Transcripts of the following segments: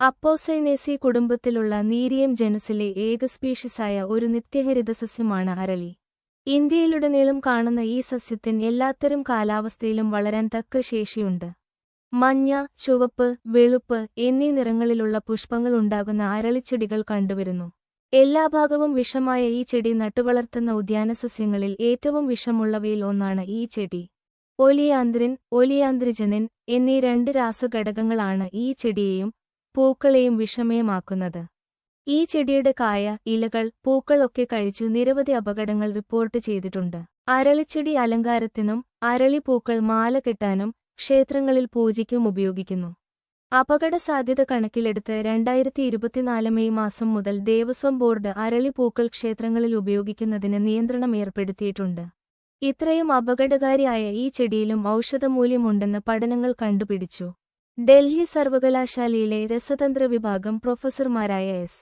അപ്പോസൈനേസി കുടുംബത്തിലുള്ള നീരിയം ജനസിലെ ഏക സ്പീഷ്യസായ ഒരു നിത്യഹരിത സസ്യമാണ് അരളി. ഇന്ത്യയിലുടനീളം കാണുന്ന ഈ സസ്യത്തിന് എല്ലാത്തരം കാലാവസ്ഥയിലും വളരാൻ തക്ക ശേഷിയുണ്ട്. മഞ്ഞ ചുവപ്പ് വെളുപ്പ് എന്നീ നിറങ്ങളിലുള്ള പുഷ്പങ്ങൾ ഉണ്ടാകുന്ന അരളിച്ചെടികൾ കണ്ടുവരുന്നു. എല്ലാ ഭാഗവും വിഷമായ ഈ ചെടി നട്ടുവളർത്തുന്ന ഉദ്യാന സസ്യങ്ങളിൽ ഏറ്റവും വിഷമുള്ളവയിൽ ഒന്നാണ് ഈ ചെടി. ഒലിയാന്ത്രിൻ ഒലിയാന്ത്രിജനിൻ എന്നീ രണ്ട് രാസഘടകങ്ങളാണ് ഈ ചെടിയെയും പൂക്കളെയും വിഷമയമാക്കുന്നത്. ഈ ചെടിയുടെ കായ ഇലകൾ പൂക്കളൊക്കെ കഴിച്ചു നിരവധി അപകടങ്ങൾ റിപ്പോർട്ട് ചെയ്തിട്ടുണ്ട്. അരളിച്ചെടി അലങ്കാരത്തിനും അരളിപ്പൂക്കൾ മാല കെട്ടാനും ക്ഷേത്രങ്ങളിൽ പൂജയ്ക്കും ഉപയോഗിക്കുന്നു. അപകട സാധ്യത കണക്കിലെടുത്ത് രണ്ടായിരത്തി ഇരുപത്തിനാല് മെയ് മാസം മുതൽ ദേവസ്വം ബോർഡ് അരളിപ്പൂക്കൾ ക്ഷേത്രങ്ങളിൽ ഉപയോഗിക്കുന്നതിന് നിയന്ത്രണം ഏർപ്പെടുത്തിയിട്ടുണ്ട്. ഇത്രയും അപകടകാരിയായ ഈ ചെടിയിലും ഔഷധമൂല്യമുണ്ടെന്ന് പഠനങ്ങൾ കണ്ടുപിടിച്ചു. ഡൽഹി സർവകലാശാലയിലെ രസതന്ത്ര വിഭാഗം പ്രൊഫസർമാരായ S.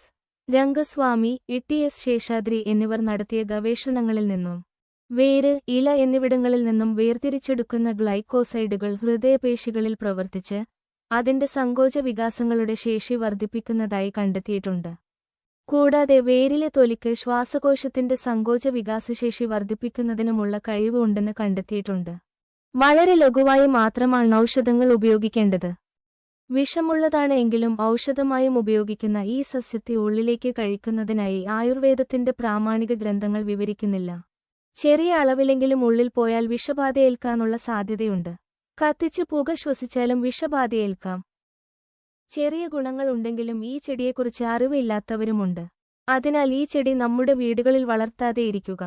Rangaswamy E. S. Seshadri എന്നിവർ നടത്തിയ ഗവേഷണങ്ങളിൽ നിന്നും വേര് ഇല എന്നിവിടങ്ങളിൽ നിന്നും വേർതിരിച്ചെടുക്കുന്ന ഗ്ലൈക്കോസൈഡുകൾ ഹൃദയപേശികളിൽ പ്രവർത്തിച്ച് അതിന്റെ സങ്കോച വികാസങ്ങളുടെ ശേഷി വർദ്ധിപ്പിക്കുന്നതായി കണ്ടെത്തിയിട്ടുണ്ട്. കൂടാതെ വേരിലെ തൊലിക്ക് ശ്വാസകോശത്തിന്റെ സങ്കോച വികാസശേഷി വർദ്ധിപ്പിക്കുന്നതിനുമുള്ള കഴിവ് ഉണ്ടെന്ന് കണ്ടെത്തിയിട്ടുണ്ട്. വളരെ ലഘുവായി മാത്രമാണ് ഔഷധങ്ങൾ ഉപയോഗിക്കേണ്ടത്. വിഷമുള്ളതാണ് എങ്കിലും ഔഷധമായും ഉപയോഗിക്കുന്ന ഈ സസ്യത്തെ ഉള്ളിലേക്ക് കഴിക്കുന്നതിനായി ആയുർവേദത്തിന്റെ പ്രാമാണിക ഗ്രന്ഥങ്ങൾ വിവരിക്കുന്നില്ല. ചെറിയ അളവിലെങ്കിലും ഉള്ളിൽ പോയാൽ വിഷബാധയേൽക്കാനുള്ള സാധ്യതയുണ്ട്. കത്തിച്ച് പുക ശ്വസിച്ചാലും വിഷബാധയേൽക്കാം. ചെറിയ ഗുണങ്ങൾ ഉണ്ടെങ്കിലും ഈ ചെടിയെക്കുറിച്ച് അറിവില്ലാത്തവരുമുണ്ട്. അതിനാൽ ഈ ചെടി നമ്മുടെ വീടുകളിൽ വളർത്താതെ ഇരിക്കുക.